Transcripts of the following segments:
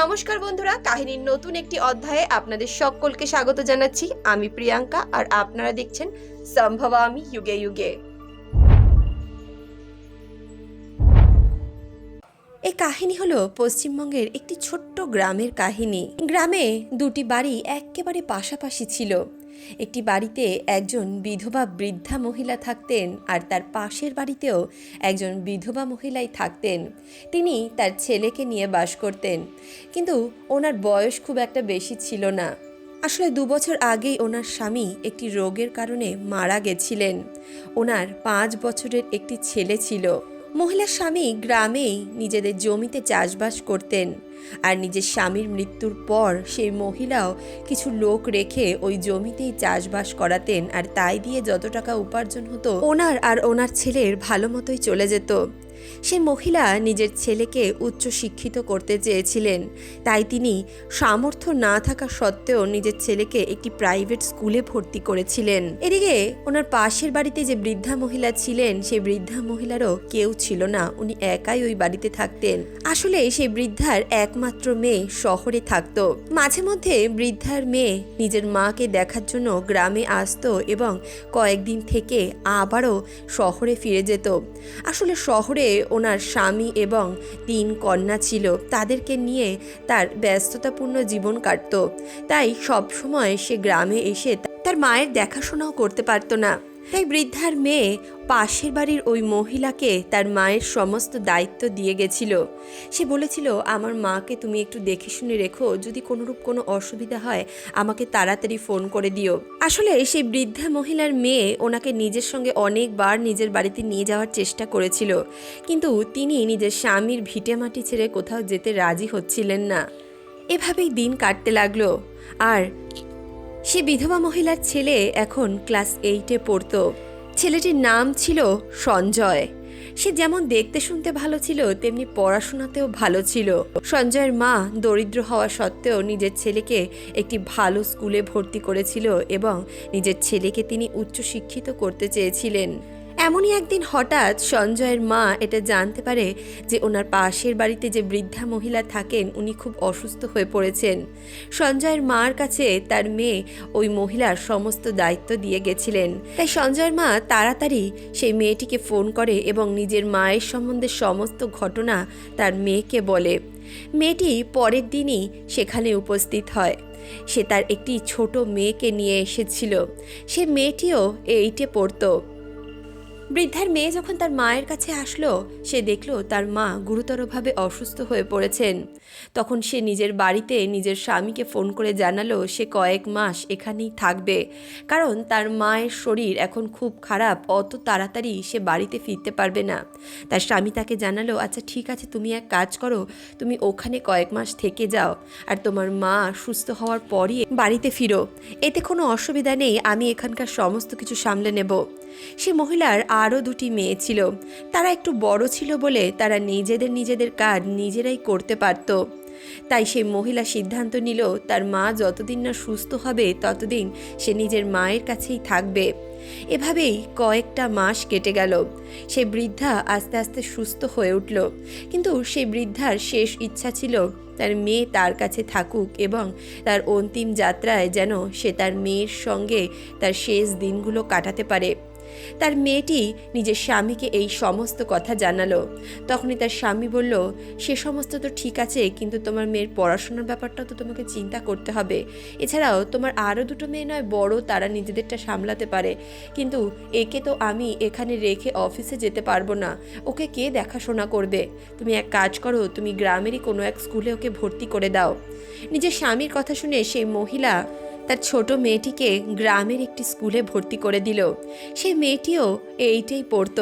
নমস্কার বন্ধুরা, কাহিনীর নতুন একটি অধ্যায়ে আপনাদের সকলকে স্বাগত জানাচ্ছি। আমি প্রিয়াঙ্কা আর আপনারা দেখছেন সম্ভব আমি যুগে যুগে। এই কাহিনী হলো পশ্চিমবঙ্গের একটি ছোট্ট গ্রামের কাহিনী। গ্রামে দুটি বাড়ি একেবারে পাশাপাশি ছিল। একটি বাড়িতে একজন বিধবা বৃদ্ধা মহিলা থাকতেন আর তার পাশের বাড়িতেও একজন বিধবা মহিলাই থাকতেন। তিনি তার ছেলেকে নিয়ে বাস করতেন। কিন্তু ওনার বয়স খুব একটা বেশি ছিল না। আসলে দু বছর আগেই ওনার স্বামী একটি রোগের কারণে মারা গেছিলেন। ওনার পাঁচ বছরের একটি ছেলে ছিল। মহিলার স্বামী গ্রামেই নিজেদের জমিতে চাষবাস করতেন। আর নিজের স্বামীর মৃত্যুর পর সেই মহিলাও কিছু লোক রেখে ওই জমিতেই চাষবাস করাতেন আর তাই দিয়ে যত টাকা উপার্জন হতো, ওনার আর ওনার ছেলের ভালো মতোই চলে যেত। সে মহিলা নিজের ছেলেকে উচ্চ শিক্ষিত করতে চেয়েছিলেন। তাই তিনি সামর্থ্য না থাকা সত্ত্বেও নিজের ছেলেকে একটি প্রাইভেট স্কুলে ভর্তি করেছিলেন। এদিকে ওনার পাশের বাড়িতে যে বৃদ্ধা মহিলা ছিলেন, সেই বৃদ্ধা মহিলারও কেউ ছিল না। উনি একাই ওই বাড়িতে থাকতেন। আসলে সেই বৃদ্ধার একমাত্র মেয়ে শহরে থাকতো। মাঝে মধ্যে বৃদ্ধার মেয়ে নিজের মাকে দেখার জন্য গ্রামে আসতো এবং কয়েকদিন থেকে আবারও শহরে ফিরে যেত। আসলে শহরে ওনার স্বামী এবং তিন কন্যা ছিল। তাদেরকে নিয়ে তার ব্যস্ততাপূর্ণ জীবন কাটত। তাই সবসময় সে গ্রামে এসে তার মায়ের দেখাশোনাও করতে পারত না। তাই বৃদ্ধার মেয়ে পাশের বাড়ির ওই মহিলাকে তার মায়ের সমস্ত দায়িত্ব দিয়ে গেছিল। সে বলেছিল, আমার মাকে তুমি একটু দেখে শুনে রেখো, যদি কোনোরূপ কোনো অসুবিধা হয়, আমাকে তাড়াতাড়ি ফোন করে দিও। আসলে সেই বৃদ্ধা মহিলার মেয়ে ওনাকে নিজের সঙ্গে অনেকবার নিজের বাড়িতে নিয়ে যাওয়ার চেষ্টা করেছিল, কিন্তু তিনি নিজের স্বামীর ভিটে মাটি ছেড়ে কোথাও যেতে রাজি হচ্ছিলেন না। এভাবেই দিন কাটতে লাগল। আর সে বিধবা মহিলার ছেলে এখন ক্লাস এইটে পড়ত। ছেলেটির নাম ছিল সঞ্জয়। সে যেমন দেখতে শুনতে ভালো ছিল, তেমনি পড়াশোনাতেও ভালো ছিল। সঞ্জয়ের মা দরিদ্র হওয়া সত্ত্বেও নিজের ছেলেকে একটি ভালো স্কুলে ভর্তি করেছিল এবং নিজের ছেলেকে তিনি উচ্চশিক্ষিত করতে চেয়েছিলেন। এমনই একদিন হঠাৎ সঞ্জয়ের মা এটা জানতে পারে যে ওনার পাশের বাড়িতে যে বৃদ্ধা মহিলা থাকেন, উনি খুব অসুস্থ হয়ে পড়েছেন। সঞ্জয়ের মার কাছে তার মেয়ে ওই মহিলার সমস্ত দায়িত্ব দিয়ে গেছিলেন। তাই সঞ্জয়ের মা তাড়াতাড়ি সেই মেয়েটিকে ফোন করে এবং নিজের মায়ের সম্বন্ধে সমস্ত ঘটনা তার মেয়েকে বলে। মেয়েটি পরের দিনই সেখানে উপস্থিত হয়। সে তার একটি ছোট মেয়েকে নিয়ে এসেছিল। সে মেয়েটিও এইটে পড়তো। বৃদ্ধার মেয়ে যখন তার মায়ের কাছে আসলো, সে দেখল তার মা গুরুতরভাবে অসুস্থ হয়ে পড়েছেন। তখন সে নিজের বাড়িতে নিজের স্বামীকে ফোন করে জানালো, সে কয়েক মাস এখানেই থাকবে। কারণ তার মায়ের শরীর এখন খুব খারাপ, অত তাড়াতাড়ি সে বাড়িতে ফিরতে পারবে না। তার স্বামী তাকে জানালো আচ্ছা ঠিক আছে, তুমি এক কাজ করো, তুমি ওখানে কয়েক মাস থেকে যাও, আর তোমার মা সুস্থ হওয়ার পরই বাড়িতে ফিরো। এতে কোনো অসুবিধা নেই, আমি এখানকার সমস্ত কিছু সামলে নেব। সে মহিলার আরও দুটি মেয়ে ছিল। তারা একটু বড় ছিল বলে তারা নিজেদের নিজেদের কাজ নিজেরাই করতে পারত। তাই সেই মহিলা সিদ্ধান্ত নিল, তার মা যতদিন না সুস্থ হবে ততদিন সে নিজের মায়ের কাছেই থাকবে। এভাবেই কয়েকটা মাস কেটে গেল। সে বৃদ্ধা আস্তে আস্তে সুস্থ হয়ে উঠল। কিন্তু সেই বৃদ্ধার শেষ ইচ্ছা ছিল তার মেয়ে তার কাছে থাকুক এবং তার অন্তিম যাত্রায় যেন সে তার মেয়ের সঙ্গে তার শেষ দিনগুলো কাটাতে পারে। তার মেয়েটি নিজের স্বামীকে এই সমস্ত কথা জানালো। তখনই তার স্বামী বলল, সে সমস্ত তো ঠিক আছে, কিন্তু তোমার মেয়ের পড়াশোনার ব্যাপারটা তো তোমাকে চিন্তা করতে হবে। এছাড়াও তোমার আরও দুটো মেয়ে নয়, বড় তারা নিজেদেরটা সামলাতে পারে। কিন্তু একে তো আমি এখানে রেখে অফিসে যেতে পারব না। ওকে কে দেখাশোনা করবে? তুমি এক কাজ করো, তুমি গ্রামেরই কোনো এক স্কুলে ওকে ভর্তি করে দাও। নিজের স্বামীর কথা শুনে সেই মহিলা তার ছোট মেয়েটিকে গ্রামের একটি স্কুলে ভর্তি করে দিল। সে মেয়েটিও এইটাই পড়ত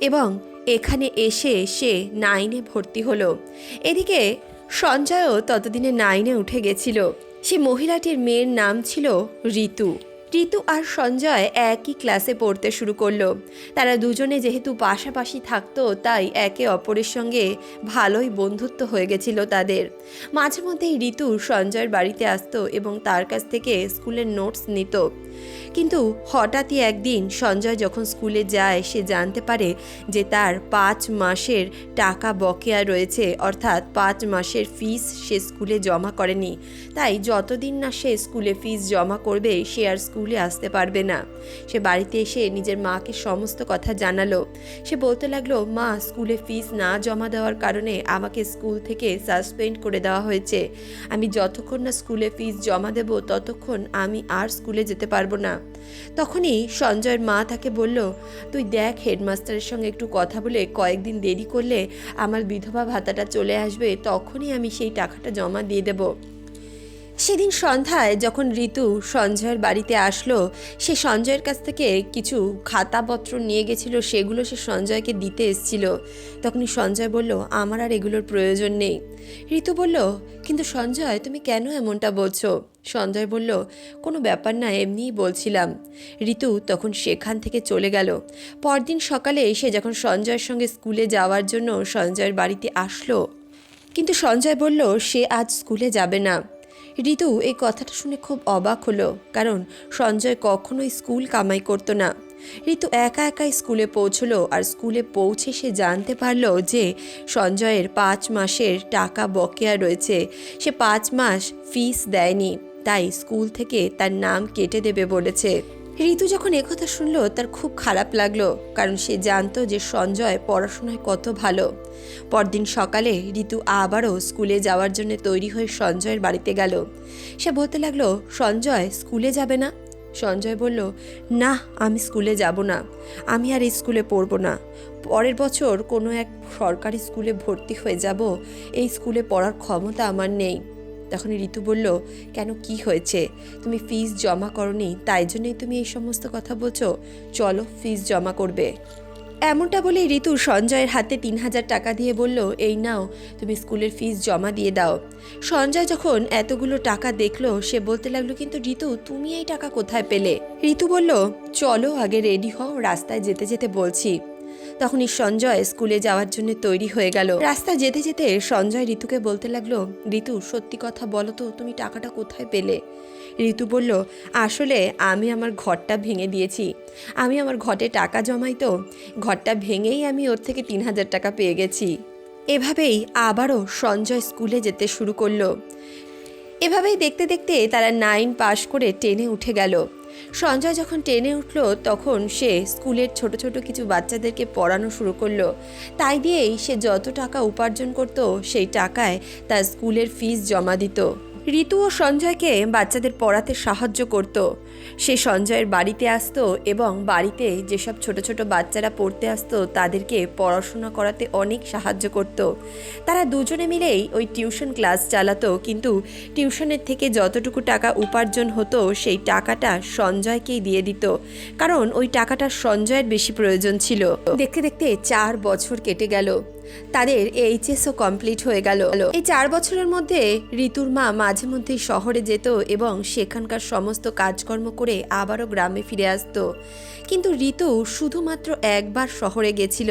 এবং এখানে এসে সে নাইনে ভর্তি হলো। এদিকে সঞ্জয়ও ততদিনে নাইনে উঠে গেছিল। সে মহিলাটির মেয়ের নাম ছিল ঋতু। ঋতু আর সঞ্জয় একই ক্লাসে পড়তে শুরু করল। তারা দুজনে যেহেতু পাশাপাশি থাকতো, তাই একে অপরের সঙ্গে ভালোই বন্ধুত্ব হয়ে গেছিল তাদের। মাঝে মধ্যেই ঋতু সঞ্জয়ের বাড়িতে আসতো এবং তার কাছ থেকে স্কুলের নোটস নিত। কিন্তু হঠাৎই একদিন সঞ্জয় যখন স্কুলে যায়, সে জানতে পারে যে তার পাঁচ মাসের টাকা বকেয়া রয়েছে। অর্থাৎ পাঁচ মাসের ফিস সে স্কুলে জমা করেনি। তাই যতদিন না সে স্কুলে ফিস জমা করবে, সে আর স্কুলে আসতে পারবে না। সে বাড়িতে এসে নিজের মাকে সমস্ত কথা জানালো। সে বলতে লাগল, মা, স্কুলে ফিস না জমা দেওয়ার কারণে আমাকে স্কুল থেকে সাসপেন্ড করে দেওয়া হয়েছে। আমি যতক্ষণ না স্কুলে ফিস জমা দেব, ততক্ষণ আমি আর স্কুলে যেতে পারব না। তখনই সঞ্জয়ের মা তাকে বলল, তুই দেখ হেডমাস্টারের সঙ্গে একটু কথা বলে কয়েকদিন দেরি করলে আমার বিধবা ভাতাটা চলে আসবে, তখনই আমি সেই টাকাটা জমা দিয়ে দেবো। সেদিন সন্ধ্যায় যখন ঋতু সঞ্জয়ের বাড়িতে আসলো, সে সঞ্জয়ের কাছ থেকে কিছু খাতাপত্র নিয়ে গেছিল, সেগুলো সে সঞ্জয়কে দিতে এসছিল। তখনই সঞ্জয় বলল, আমার আর এগুলোর প্রয়োজন নেই। ঋতু বলল, কিন্তু সঞ্জয়, তুমি কেন এমনটা বলছো? সঞ্জয় বলল, কোনো ব্যাপার না, এমনিই বলছিলাম। ঋতু তখন সেখান থেকে চলে গেল। পরদিন সকালে সে যখন সঞ্জয়ের সঙ্গে স্কুলে যাওয়ার জন্য সঞ্জয়ের বাড়িতে আসলো, কিন্তু সঞ্জয় বলল, সে আজ স্কুলে যাবে না। ঋতু এই কথাটা শুনে খুব অবাক হলো, কারণ সঞ্জয় কখনো স্কুল কামাই করতো না। ঋতু একা একা স্কুলে পৌঁছলো আর স্কুলে পৌঁছে সে জানতে পারল যে সঞ্জয়ের পাঁচ মাসের টাকা বকেয়া রয়েছে। সে পাঁচ মাস ফিস দেয়নি, তাই স্কুল থেকে তার নাম কেটে দেবে বলেছে। ঋতু যখন একথা শুনলো, তার খুব খারাপ লাগল, কারণ সে জানতো যে সঞ্জয় পড়াশোনায় কত ভালো। পরদিন সকালে ঋতু আবারও স্কুলে যাওয়ার জন্য তৈরি হয়ে সঞ্জয়ের বাড়িতে গেল। সে বলতে লাগল, সঞ্জয়, স্কুলে যাবে না? সঞ্জয় বলল, না, আমি স্কুলে যাব না। আমি আর এই স্কুলে পড়ব না। পরের বছর কোনো এক সরকারি স্কুলে ভর্তি হয়ে যাব। এই স্কুলে পড়ার ক্ষমতা আমার নেই। তখন ঋতু বলল, কেন, কি হয়েছে? তুমি ফিস জমা করনি, তাই জন্যই তুমি এই সমস্ত কথা বলছো? চলো ফিস জমা করবে। এমনটা বলে ঋতু সঞ্জয়ের হাতে তিন হাজার টাকা দিয়ে বলল, এই নাও, তুমি স্কুলের ফিস জমা দিয়ে দাও। সঞ্জয় যখন এতগুলো টাকা দেখল, সে বলতে লাগল, কিন্তু ঋতু, তুমি এই টাকা কোথায় পেলে? ঋতু বলল, চলো, আগে রেডি হও, রাস্তায় যেতে যেতে বলছি। তখনই সঞ্জয় স্কুলে যাওয়ার জন্য তৈরি হয়ে গেল। রাস্তা যেতে যেতে সঞ্জয় ঋতুকে বলতে লাগল, ঋতু, সত্যি কথা বলো তো, তুমি টাকাটা কোথায় পেলে? ঋতু বলল, আসলে আমি আমার ঘরটা ভেঙে দিয়েছি। আমি আমার ঘটে টাকা জমাই তো, ঘরটা ভেঙেই আমি ওর থেকে তিন হাজার টাকা পেয়ে গেছি। এভাবেই আবারও সঞ্জয় স্কুলে যেতে শুরু করল। এভাবেই দেখতে দেখতে তারা নাইন পাশ করে টেনে উঠে গেল। সঞ্জয় যখন টেনে উঠল, তখন সে স্কুলের ছোট ছোট কিছু বাচ্চাদেরকে পড়ানো শুরু করল। তাই দিয়েই সে যত টাকা উপার্জন করত, সেই টাকায় তার স্কুলের ফিস জমা দিত। ঋতু ও সঞ্জয়কে বাচ্চাদের পড়াতে সাহায্য করত। সে সঞ্জয়ের বাড়িতে আসতো এবং বাড়িতে যেসব ছোট ছোট বাচ্চারা পড়তে আসতো, তাদেরকে পড়াশোনা করাতে অনেক সাহায্য করত। তারা দুজনে মিলেই ওই টিউশন ক্লাস চালাতো, কিন্তু টিউশনের থেকে যতটুকু টাকা উপার্জন হতো, সেই টাকাটা সঞ্জয়কেই দিয়ে দিত। কারণ ওই টাকাটা সঞ্জয়ের বেশি প্রয়োজন ছিল। দেখতে দেখতে চার বছর কেটে গেল। তাদের এইচএসও কমপ্লিট হয়ে গেল। এই চার বছরের মধ্যে ঋতুর মা মাঝে মধ্যেই শহরে যেত এবং সেখানকার সমস্ত কাজকর্ম করে আবারও গ্রামে ফিরে আসতো। কিন্তু ঋতু শুধুমাত্র একবার শহরে গেছিল।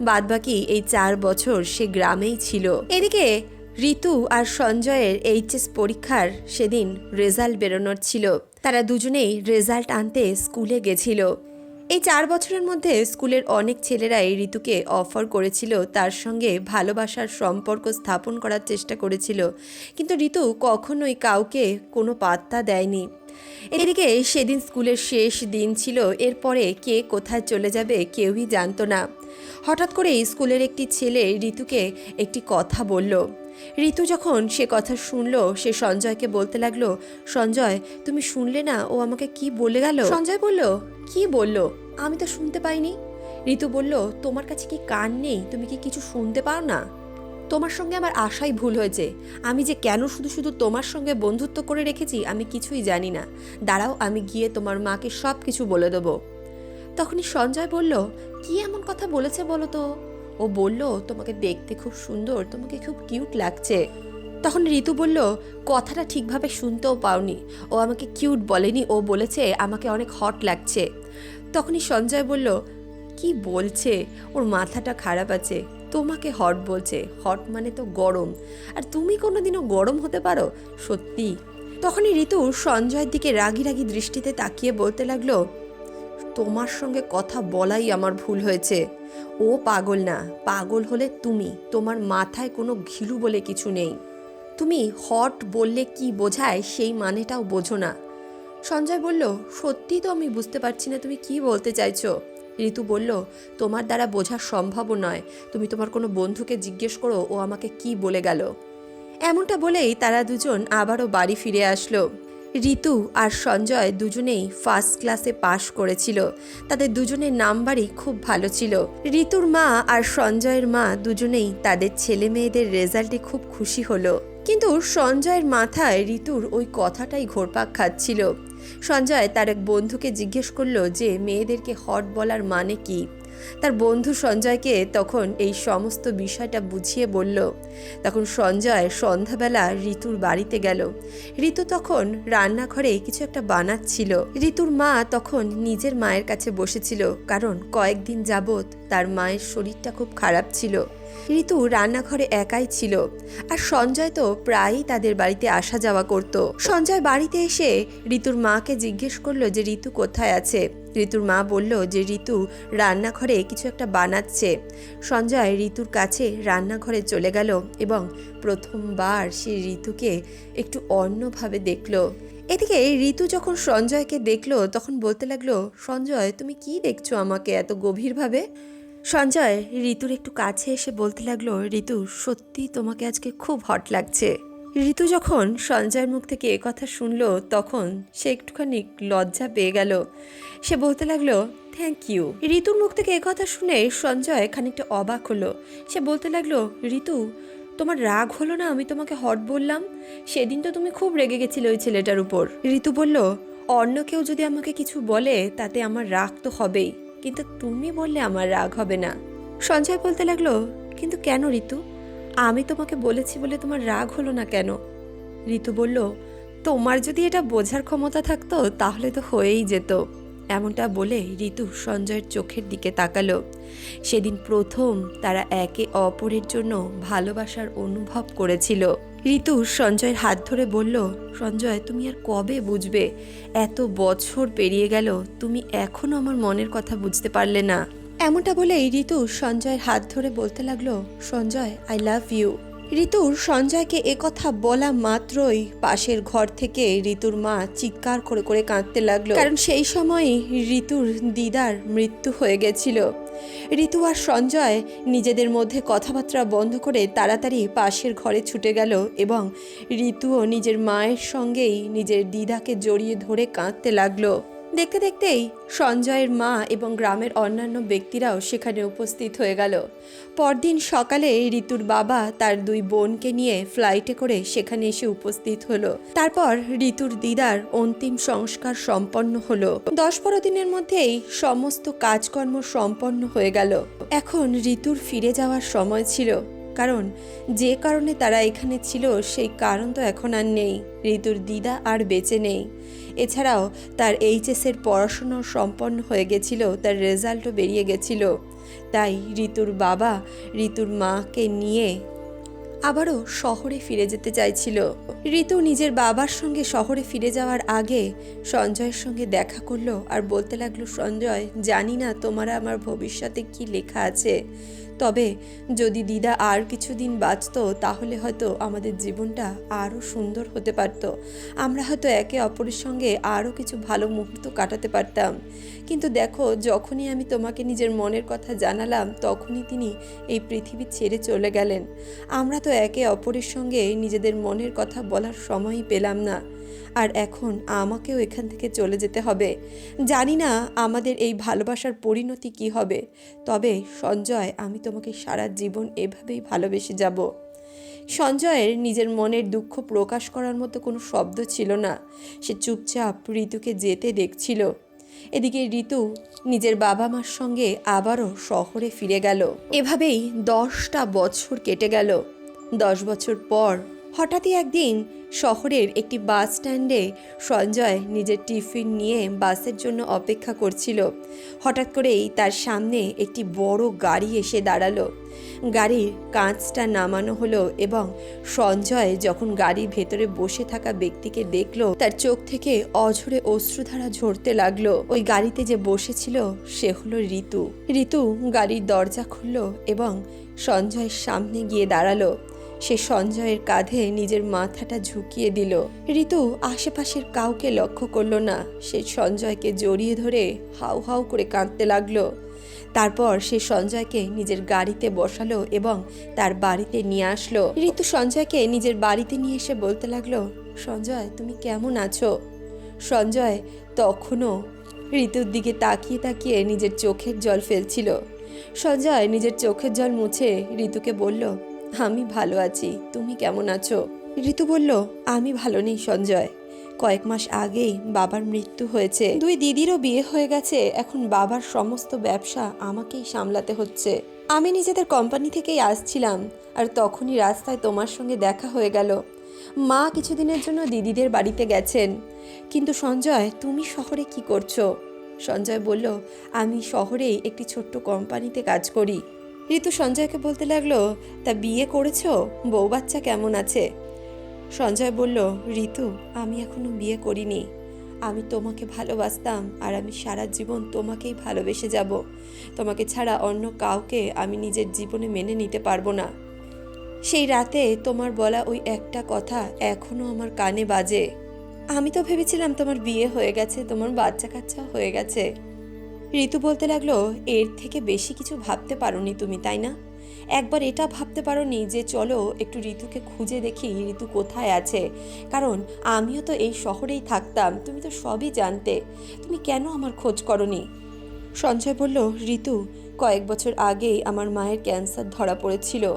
বাদবাকি এই চার বছর সে গ্রামেই ছিল। এদিকে ঋতু আর সঞ্জয়ের এইচএস পরীক্ষার সেদিন রেজাল্ট বেরোনোর ছিল। তারা দুজনেই রেজাল্ট আনতে স্কুলে গেছিল। এই চার বছরের মধ্যে স্কুলের অনেক ছেলেরাই ঋতুকে অফার করেছিল, তার সঙ্গে ভালোবাসার সম্পর্ক স্থাপন করার চেষ্টা করেছিল। কিন্তু ঋতু কখনোই কাউকে কোনো পাত্তা দেয়নি। এদিকে সেদিন স্কুলের শেষ দিন ছিল, এরপরে কে কোথায় চলে যাবে কেউই জানতো না। হঠাৎ করে স্কুলের একটি ছেলে ঋতুকে একটি কথা বলল ঋতু যখন সে কথা শুনলো, সে সঞ্জয়কে বলতে লাগল, সঞ্জয়, তুমি শুনলে না? ও আমাকে কি বলে গেল? সঞ্জয় বলল, কি বলল? আমি তো শুনতে পাইনি। ঋতু বলল, তোমার কাছে কি কান নেই? তুমি কি কিছু শুনতে পাও না? তোমার সঙ্গে আমার আশাই ভুল হয়েছে। আমি যে কেন শুধু শুধু তোমার সঙ্গে বন্ধুত্ব করে রেখেছি, আমি কিছুই জানি না। দাঁড়াও, আমি গিয়ে তোমার মাকে সব কিছু বলে দেবো। তখনই সঞ্জয় বলল, কি এমন কথা বলেছে বলো তো? ও বলল, তোমাকে দেখতে খুব সুন্দর, তোমাকে খুব কিউট লাগছে। তখন ঋতু বলল, কথাটা ঠিকভাবে শুনতেও পাওনি। ও আমাকে কিউট বলেনি, ও বলেছে আমাকে অনেক হট লাগছে। তখনই সঞ্জয় বলল, কি বলছে? ওর মাথাটা খারাপ আছে। তোমাকে হট বলছে। হট মানে তো গরম। আর তুমি কোনো দিনও গরম হতে পারো? সত্যি? তখনই ঋতু সঞ্জয়ের দিকে রাগি রাগি দৃষ্টিতে তাকিয়ে বলতে লাগল তোমার সঙ্গে কথা বলাই আমার ভুল হয়েছে। ও পাগল না, পাগল হলে তুমি, তোমার মাথায় কোনো ঘিলু বলে কিছু নেই। তুমি হট বললে কি বোঝায় সেই মানেটাও বোঝো না। সঞ্জয় বলল সত্যি তো আমি বুঝতে পারছি না তুমি কি বলতে চাইছো? ঋতু বলল, তোমার দ্বারা বোঝা সম্ভবও নয়। তুমি তোমার কোনো বন্ধুকে জিজ্ঞেস করো, ও আমাকে কি বলে গেল? এমনটা বলেই তারা দুজন আবারও বাড়ি ফিরে আসলো। ঋতু আর সঞ্জয় দুজনেই ফার্স্ট ক্লাসে পাশ করেছিল। তাদের দুজনের নাম্বারই খুব ভালো ছিল। ঋতুর মা আর সঞ্জয়ের মা দুজনেই তাদের ছেলে মেয়েদের রেজাল্টে খুব খুশি হলো। কিন্তু সঞ্জয়ের মাথায় ঋতুর ওই কথাটাই ঘোরপাক খাচ্ছিল। সঞ্জয় তার এক বন্ধুকে জিজ্ঞেস করল যে, মেয়েদেরকে হট বলার মানে কি? তার বন্ধু সঞ্জয়কে তখন এই সমস্ত বিষয়টা বুঝিয়ে বলল। তখন সঞ্জয় সন্ধ্যাবেলা ঋতুর বাড়িতে গেল। ঋতু তখন রান্নাঘরে কিছু একটা বানাচ্ছিল। ঋতুর মা তখন নিজের মায়ের কাছে বসেছিল, কারণ কয়েকদিন যাবৎ তার মায়ের শরীরটা খুব খারাপ ছিল। ঋতু রান্নাঘরে একাই ছিল, আর সঞ্জয় তো প্রায়ই তাদের বাড়িতে আসা যাওয়া করত। সঞ্জয় বাড়িতে এসে ঋতুর মাকে জিজ্ঞেস করল যে, ঋতু কোথায় আছে? ঋতুর মা বলল যে, ঋতু, রান্নাঘরে কিছু একটা বানাচ্ছে। সঞ্জয় ঋতুর কাছে রান্নাঘরে চলে গেল এবং প্রথমবার সে ঋতুকে একটু অন্যভাবে দেখল। এদিকে ঋতু যখন সঞ্জয়কে দেখল, তখন বলতে লাগল, সঞ্জয়, তুমি কি দেখছ আমাকে এত গভীরভাবে? সঞ্জয় ঋতুর একটু কাছে এসে বলতে লাগল, ঋতু সত্যি তোমাকে আজকে খুব হট লাগছে। ঋতু যখন সঞ্জয়ের মুখ থেকে এ কথা শুনলো, তখন সে একটুখানি লজ্জা পেয়ে গেল। সে বলতে লাগল থ্যাংক ইউ ঋতুর মুখ থেকে এ কথা শুনে সঞ্জয় খানিকটা অবাক হলো। সে বলতে লাগল, ঋতু, তোমার রাগ হলো না আমি তোমাকে হট বললাম? সেদিন তো তুমি খুব রেগে গেছিলে ওই ছেলেটার উপর। ঋতু বলল, অন্য কেউ যদি আমাকে কিছু বলে, তাতে আমার রাগ তো হবেই। কিন্তু তুমি বললে আমার রাগ হবে না। সঞ্জয় বলতে লাগল, কিন্তু কেন ঋতু? আমি তোমাকে বলেছি বলে তোমার রাগ হলো না কেন? ঋতু বলল, তোমার যদি এটা বোঝার ক্ষমতা থাকতো, তাহলে তো হয়েই যেত। এমনটা বলে ঋতু সঞ্জয়ের চোখের দিকে তাকালো। সেদিন প্রথম তারা একে অপরের জন্য ভালোবাসার অনুভব করেছিল। ঋতু সঞ্জয়ের হাত ধরে বলল, সঞ্জয়, তুমি আর কবে বুঝবে? এত বছর পেরিয়ে গেল, তুমি এখনও আমার মনের কথা বুঝতে পারলে না। এমনটা বলে এই ঋতু সঞ্জয়ের হাত ধরে বলতে লাগল, সঞ্জয় আই লাভ ইউ ঋতুর সঞ্জয়কে একথা বলা মাত্রই পাশের ঘর থেকে ঋতুর মা চিৎকার করে করে কাঁদতে লাগল। কারণ সেই সময় ঋতুর দিদার মৃত্যু হয়ে গেছিল। ঋতু আর সঞ্জয় নিজেদের মধ্যে কথাবার্তা বন্ধ করে তাড়াতাড়ি পাশের ঘরে ছুটে গেল এবং ঋতুও নিজের মায়ের সঙ্গেই নিজের দিদাকে জড়িয়ে ধরে কাঁদতে লাগল। দেখতে দেখতেই সঞ্জয়ের মা এবং গ্রামের অন্যান্য ব্যক্তিরাও সেখানে উপস্থিত হয়ে গেল। পরদিন সকালে ঋতুর বাবা তার দুই বোনকে নিয়ে ফ্লাইটে করে সেখানে এসে উপস্থিত হলো। তারপর ঋতুর দিদার অন্তিম সংস্কার সম্পন্ন হলো। দশ পনেরো দিনের মধ্যেই সমস্ত কাজকর্ম সম্পন্ন হয়ে গেল। এখন ঋতুর ফিরে যাওয়ার সময় ছিল, কারণ যে কারণে তারা এখানে ছিল সেই কারণ তো এখন আর নেই। ঋতুর দিদা আর বেঁচে নেই। এছাড়াও তার এইচএসের পড়াশুনো সম্পন্ন হয়ে গেছিল, তার রেজাল্টও বেরিয়ে গেছিল। তাই ঋতুর বাবা ঋতুর মাকে নিয়ে আবারও শহরে ফিরে যেতে চাইছিল। ঋতু নিজের বাবার সঙ্গে শহরে ফিরে যাওয়ার আগে সঞ্জয়ের সঙ্গে দেখা করল আর বলতে লাগল, সঞ্জয়, জানি না তোমার আমার ভবিষ্যতে কি লেখা আছে। তবে যদি দিদা আর কিছুদিন বাঁচতো, তাহলে হয়তো আমাদের জীবনটা আরও সুন্দর হতে পারত। আমরা হয়তো একে অপরের সঙ্গে আরও কিছু ভালো মুহূর্ত কাটাতে পারতাম। কিন্তু দেখো, যখনই আমি তোমাকে নিজের মনের কথা জানালাম, তখনই তিনি এই পৃথিবী ছেড়ে চলে গেলেন। আমরা তো একে অপরের সঙ্গে নিজেদের মনের কথা বলার সময়ই পেলাম না। আর এখন আমাকেও এখান থেকে চলে যেতে হবে। জানি না আমাদের এই ভালোবাসার পরিণতি কি হবে, তবে সঞ্জয়, আমি তোমাকে সারা জীবন এভাবেই ভালোবেসে যাব। সঞ্জয়ের নিজের মনের দুঃখ প্রকাশ করার মতো কোনো শব্দ ছিল না। সে চুপচাপ ঋতুকে যেতে দেখছিল। এদিকে ঋতু নিজের বাবা মার সঙ্গে আবারও শহরে ফিরে গেল। এভাবেই দশটা বছর কেটে গেল। দশ বছর পর হঠাৎই একদিন শহরের একটি বাস স্ট্যান্ডে সঞ্জয় নিজের টিফিন নিয়ে বাসের জন্য অপেক্ষা করছিল। হঠাৎ করেই তার সামনে একটি বড় গাড়ি এসে দাঁড়াল। গাড়ির কাঁচটা নামানো হলো এবং সঞ্জয় যখন গাড়ির ভেতরে বসে থাকা ব্যক্তিকে দেখল, তার চোখ থেকে অঝরে অশ্রুধারা ঝরতে লাগল। ওই গাড়িতে যে বসেছিল, সে হলো ঋতু। ঋতু গাড়ির দরজা খুললো এবং সঞ্জয়ের সামনে গিয়ে দাঁড়াল। সে সঞ্জয়ের কাঁধে নিজের মাথাটা ঝুঁকিয়ে দিল। ঋতু আশেপাশের কাউকে লক্ষ্য করল না। সে সঞ্জয়কে জড়িয়ে ধরে হাউ হাউ করে কাঁদতে লাগল। তারপর সে সঞ্জয়কে নিজের গাড়িতে বসালো এবং তার বাড়িতে নিয়ে আসলো। ঋতু সঞ্জয়কে নিজের বাড়িতে নিয়ে এসে বলতে লাগল, সঞ্জয়, তুমি কেমন আছো? সঞ্জয় তখনও ঋতুর দিকে তাকিয়ে তাকিয়ে নিজের চোখের জল ফেলছিল। সঞ্জয় নিজের চোখের জল মুছে ঋতুকে বলল আমি ভালো আছি। তুমি কেমন আছো? ঋতু বলল, আমি ভালো নেই সঞ্জয়। কয়েক মাস আগেই বাবার মৃত্যু হয়েছে। দুই দিদিরও বিয়ে হয়ে গেছে। এখন বাবার সমস্ত ব্যবসা আমাকেই সামলাতে হচ্ছে। আমি নিজেদের কোম্পানি থেকেই আসছিলাম, আর তখনই রাস্তায় তোমার সঙ্গে দেখা হয়ে গেল। মা কিছুদিনের জন্য দিদিদের বাড়িতে গেছেন। কিন্তু সঞ্জয়, তুমি শহরে কি করছ? সঞ্জয় বলল, আমি শহরেই একটি ছোট্ট কোম্পানিতে কাজ করি। ঋতু সঞ্জয়কে বলতে লাগল, তা বিয়ে করেছ? বউ বাচ্চা কেমন আছে? সঞ্জয় বলল, ঋতু, আমি এখনও বিয়ে করিনি। আমি তোমাকে ভালোবাসতাম আর আমি সারা জীবন তোমাকেই ভালোবেসে যাব। তোমাকে ছাড়া অন্য কাউকে আমি নিজের জীবনে মেনে নিতে পারব না। সেই রাতে তোমার বলা ওই একটা কথা এখনও আমার কানে বাজে। আমি তো ভেবেছিলাম তোমার বিয়ে হয়ে গেছে, তোমার বাচ্চা কাচ্চা হয়ে গেছে। ঋতু বলতে লাগল, এর থেকে বেশি কিছু ভাবতে পারোনি তুমি, তাই না? একবার এটা ভাবতে পারোনি যে চলো একটু ঋতুকে খুঁজে দেখি, ঋতু কোথায় আছে। কারণ আমিও তো এই শহরেই থাকতাম, তুমি তো সবই জানতে। তুমি কেন আমার খোঁজ করনি? সঞ্জয় বলল, ঋতু কয়েক বছর আগেই আমার মায়ের ক্যান্সার ধরা পড়েছিল।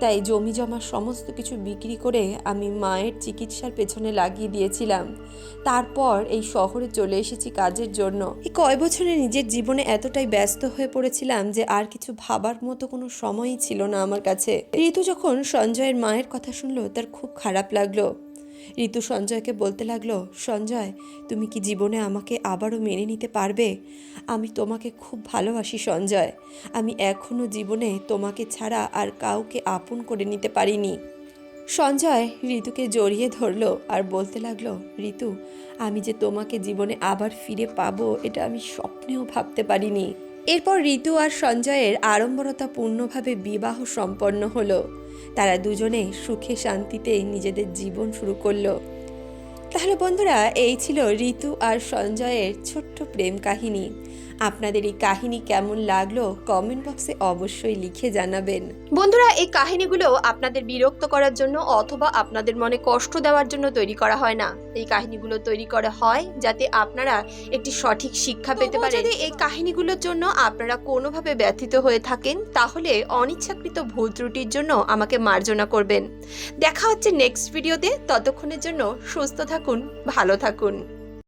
তাই জমি জমা সমস্ত কিছু বিক্রি করে আমি মায়ের চিকিৎসার পেছনে লাগিয়ে দিয়েছিলাম। তারপর এই শহরে চলে এসেছি কাজের জন্য। এই কয় বছরে নিজের জীবনে এতটাই ব্যস্ত হয়ে পড়েছিলাম যে আর কিছু ভাবার মতো কোনো সময়ই ছিল না আমার কাছে। ঋতু যখন সঞ্জয়ের মায়ের কথা শুনলো, তার খুব খারাপ লাগল। ঋতু সঞ্জয়কে বলতে লাগল, সঞ্জয়, তুমি কি জীবনে আমাকে আবারও মেনে নিতে পারবে? আমি তোমাকে খুব ভালোবাসি, সঞ্জয়। আমি এখনও জীবনে তোমাকে ছাড়া আর কাউকে আপন করে নিতে পারিনি। সঞ্জয় ঋতুকে জড়িয়ে ধরলো আর বলতে লাগল, ঋতু, আমি যে তোমাকে জীবনে আবার ফিরে পাবো, এটা আমি স্বপ্নেও ভাবতে পারিনি। এরপর ঋতু আর সঞ্জয়ের আড়ম্বরতা পূর্ণভাবে বিবাহ সম্পন্ন হলো। তারা দুজনে সুখে শান্তিতে নিজেদের জীবন শুরু করল। তাহলে বন্ধুরা, এই ছিল ঋতু আর সঞ্জয়ের ছোট্ট প্রেম কাহিনী। আপনাদের এই কাহিনী কেমন লাগল কমেন্ট বক্সে অবশ্যই লিখে জানাবেন। বন্ধুরা এই কাহিনীগুলো আপনাদের বিরক্ত করার জন্য অথবা আপনাদের মনে কষ্ট দেওয়ার জন্য তৈরি করা হয় না। এই কাহিনীগুলো তৈরি করা হয় যাতে আপনারা একটি সঠিক শিক্ষা পেতে পারেন। যদি যদি এই কাহিনীগুলোর জন্য আপনারা কোনোভাবে ব্যথিত হয়ে থাকেন তাহলে অনিচ্ছাকৃত ভুল ত্রুটির জন্য আমাকে মার্জনা করবেন। দেখা হচ্ছে নেক্সট ভিডিওতে ততক্ষণের জন্য সুস্থ থাকুন ভালো থাকুন।